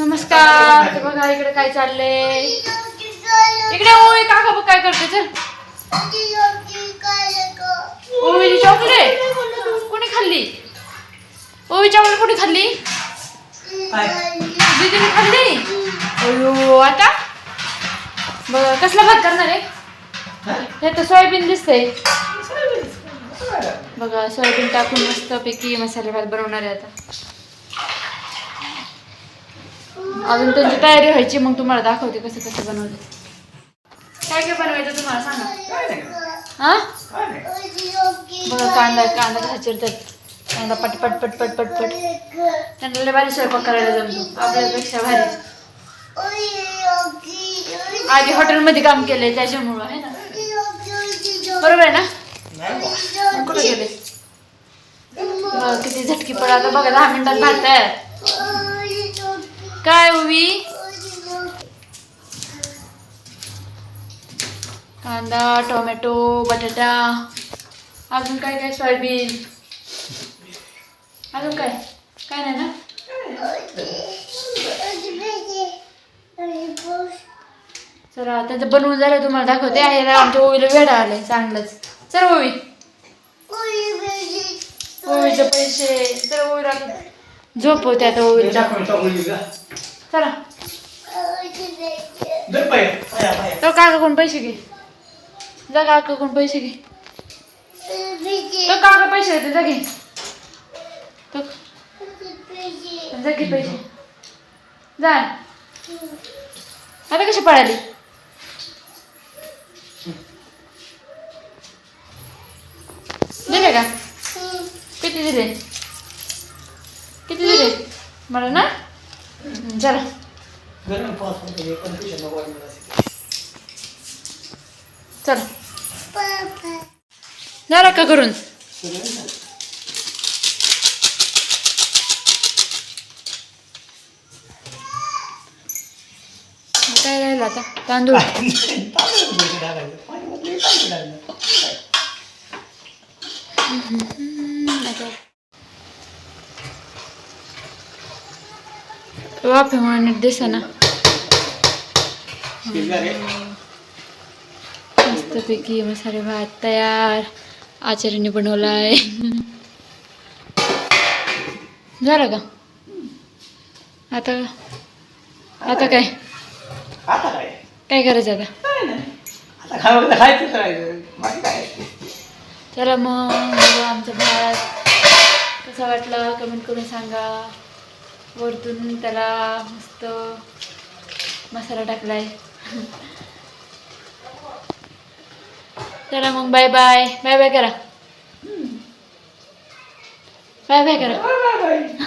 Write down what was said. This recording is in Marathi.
नमस्कार. ते बघा इकडे काय चाललंय? इकडे ओय काका बघ काय करते चल. ओवीची चॉकलेट कोणी खाल्ली? ओवी चॉकलेट कोणी खाल्ली? दीदीने खाल्ली? अयो आता? बघा कसला भात करणार आहे? हे तर सोयाबीन दिसतंय. बघा सोयाबीन टाकून मस्त पैकी मसाले भात बनवणार आहे आता. अजून त्यांची तयारी व्हायची मग तुम्हाला दाखवते कसं कसं बनवते. काय काय बनवायचं तुम्हाला सांगा. हा? बघा कांदा कांदा कसा चिरतात कांदा पट पट पट पट पट पट. त्यांना लय भारी स्वयंपाक करायला जमतो. आपल्यापेक्षा भारी. आधी हॉटेलमध्ये काम केलंय त्याच्यामुळं आहे ना? बरोबर आहे ना? मग कुठे गेले? किती झटकी पडा आता बघा दहा मिनिटात भात तयार. काय उवी कांदा टोमॅटो बटाटा. अजून काय काय सोयाबीन? अजून काय? काय नाही ना? चला त्याचं बनवून झालं तुम्हाला दाखवते. आहे ना आमच्या ओवीला वेडा आलाय चांगलंच. चल ओवी. ओवीचे पैसे. तर ओवीला झोपवते आता ओवीला. चला. तो काकाकडून पैसे घे. जा काकाकडून पैसे घे. तो काका पैसे देते जा घे. तो जा घे पैसे. जा. आता कशी पळाली? दिले का? किती दिले? मला ना? चला. चला. झाला का करून? काय राहिलं आता? तांदूळ. वाफेमुळे नीट दिसा ना मस्तपैकी मसाले भात तयार. आचार्याने बनवलाय. झालं का? आता आता काय? आता काय? काय करायचं आता? चला मग आमचा भात कसा वाटला? कमेंट करून सांगा. वरतून त्याला मस्त मसाला टाकलाय. चला मग बाय बाय. बाय बाय करा. बाय बाय करा.